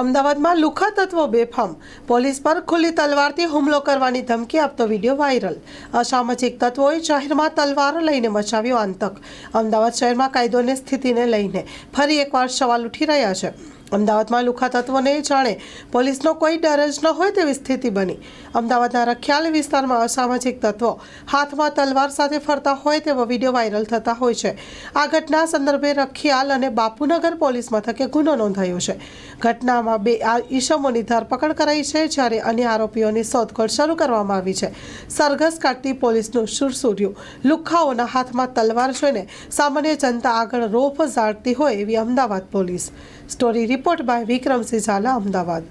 અમદાવાદમાં લુખા તત્વો બેફામ. પોલીસ પર ખુલ્લી તલવારથી હુમલો કરવાની ધમકી આપતો વીડિયો વાયરલ. અસામાજિક તત્વોએ જાહેરમાં તલવારો લઈને મચાવ્યો આંતક. અમદાવાદ શહેરમાં કાયદોની સ્થિતિને લઈને ફરી એકવાર સવાલ ઉઠી રહ્યા છે. અમદાવાદમાં લુખા તત્વોને જાણે પોલીસનો કોઈ ડર જ ન હોય તેવી સ્થિતિ બની. અમદાવાદના રખિયાલ વિસ્તારમાં અસામાજિક તત્વો હાથમાં તલવાર સાથે ફરતા હોય તેવો વીડિયો વાયરલ થતા હોય છે. આ ઘટના સંદર્ભે રખિયાલ અને બાપુનગર પોલીસ મથકે ગુનો નોંધાયો છે. ઘટનામાં બે આ ઈસમોની ધરપકડ કરાઈ છે જ્યારે અન્ય આરોપીઓની શોધખોળ શરૂ કરવામાં આવી છે. સરઘસ કાઢતી પોલીસનું સુરસુર્યું. લુખ્ખાઓના હાથમાં તલવાર જોઈને સામાન્ય જનતા આગળ રોફ ઝાડતી હોય એવી Ahmedabad police. Story report by Vikramsinh Jhala Ahmedabad.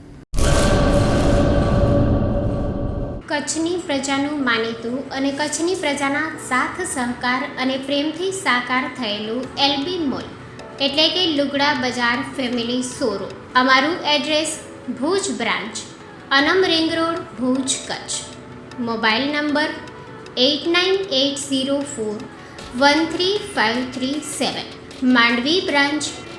કચ્છની પ્રજાનું માનીતું અને કચ્છની પ્રજાના સાથ, સહકાર અને પ્રેમથી સાકાર થયેલું એલબી મોલ, એટલે કે લુગડા બજાર ફેમિલી શોરૂમ. અમારું એડ્રેસ ભુજ બ્રાન્ચ, અનમ ring road, Bhuj, Kutch. Mobile number eight nine eight zero four one three five three seven. Mandvi branch